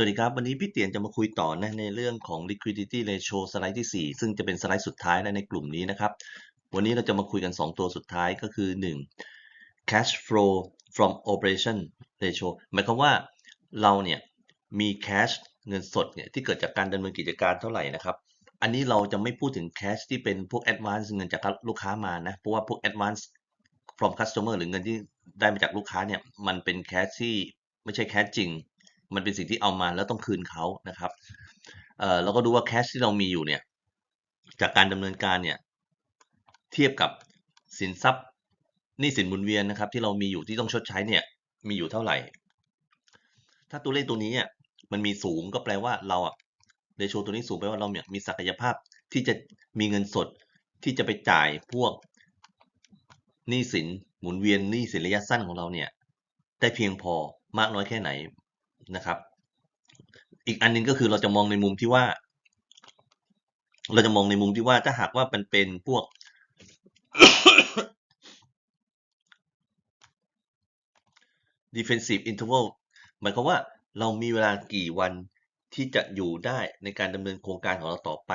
สวัสดีครับ วันนี้พี่เตียนจะมาคุยต่อนะในเรื่องของ liquidity ratio สไลด์ที่ 4 ซึ่งจะเป็นสไลด์สุดท้ายและในกลุ่มนี้นะครับ วันนี้เราจะมาคุยกัน 2 ตัวสุดท้ายก็คือ 1 cash flow from operation ratio หมายความว่าเราเนี่ยมี cash เงินสดเนี่ยที่เกิดจากการดำเนินกิจการเท่าไหร่นะครับ อันนี้เราจะไม่พูดถึง cash ที่เป็นพวก advance เงินจากลูกค้ามานะ เพราะว่าพวก advance from customer หรือเงินที่ได้มาจากลูกค้าเนี่ยมันเป็น cash ที่ไม่ใช่ cash จริง มันเป็นสิ่งที่เอามาแล้วต้องคืนเขานะครับเอ่อเราก็ดูว่าแคชที่เรามีอยู่เนี่ยจากการดำเนินการเนี่ยเทียบกับสินทรัพย์นี้สินหมุนเวียนนะครับ ที่เรามีอยู่ที่ต้องชดใช้เนี่ยมีอยู่เท่าไหร่ ถ้าตัวเลขตัวนี้เนี่ยมันมีสูงก็แปลว่าเราอะเรโชตัวนี้สูงแปลว่าเราเนี่ยมีศักยภาพที่จะมีเงินสดที่จะไปจ่ายพวกหนี้สินหมุนเวียนหนี้สินระยะสั้นของเราเนี่ยได้เพียงพอมากน้อยแค่ไหน นะครับ อีกอันหนึงก็คือเราจะมองในมุมที่ว่า เราจะมองในมุมที่ว่าถ้าหากว่ามันเป็นพวก defensive interval หมายความว่าเรามีเวลากี่วันที่จะอยู่ได้ในการดำเนินโครงการของเราต่อไป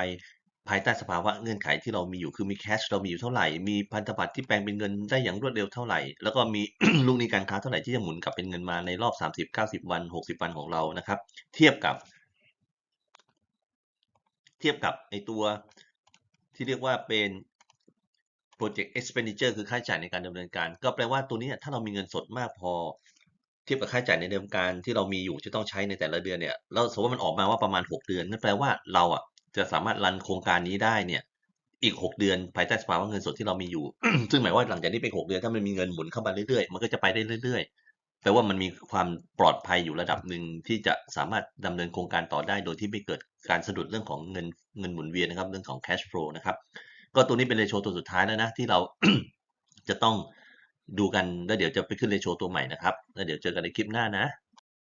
ภายใต้สภาวะเงื่อนไขที่เรามีอยู่คือมีแคชเรามีอยู่เท่าไหร่ มีพันธบัตรที่แปลงเป็นเงินได้อย่างรวดเร็วเท่าไหร่ แล้วก็มีลูกหนี้การค้าเท่าไหร่ที่จะหมุนกลับเป็นเงินมาในรอบ 30 90 วัน 60 วันของเรานะครับ เทียบกับ เทียบกับในตัวที่เรียกว่าเป็น project expenditure คือค่าใช้จ่ายในการดำเนินการ ก็แปลว่าตัวนี้ถ้าเรามีเงินสดมากพอ เทียบกับค่าใช้จ่ายในเดิมการที่เรามีอยู่จะต้องใช้ในแต่ละเดือนเนี่ยแล้วสมมติว่ามันออกมาว่าประมาณ 6 เดือนนั่นแปลว่าเราอะ จะสามารถรันโครงการนี้ได้เนี่ย อีก 6 เดือนภายใต้สภาวะเงินสดที่เรามีอยู่ ซึ่งหมายว่าหลังจากนี้ไป6เดือนถ้ามันมีเงินหมุนเข้ามาเรื่อยๆ มันก็จะไปได้เรื่อยๆแปลว่ามันมีความปลอดภัยอยู่ระดับหนึ่งที่จะสามารถดำเนินโครงการต่อได้โดยที่ไม่เกิดการสะดุดเรื่องของเงินเงินหมุนเวียนนะครับ เรื่องของ cash flow นะครับ ก็ตัวนี้เป็นเรโชตัวสุดท้ายแล้วนะที่เราจะต้องดูกันแล้วเดี๋ยวจะไปขึ้นเรโชตัวใหม่นะครับแล้วเดี๋ยวเจอกันในคลิปหน้านะ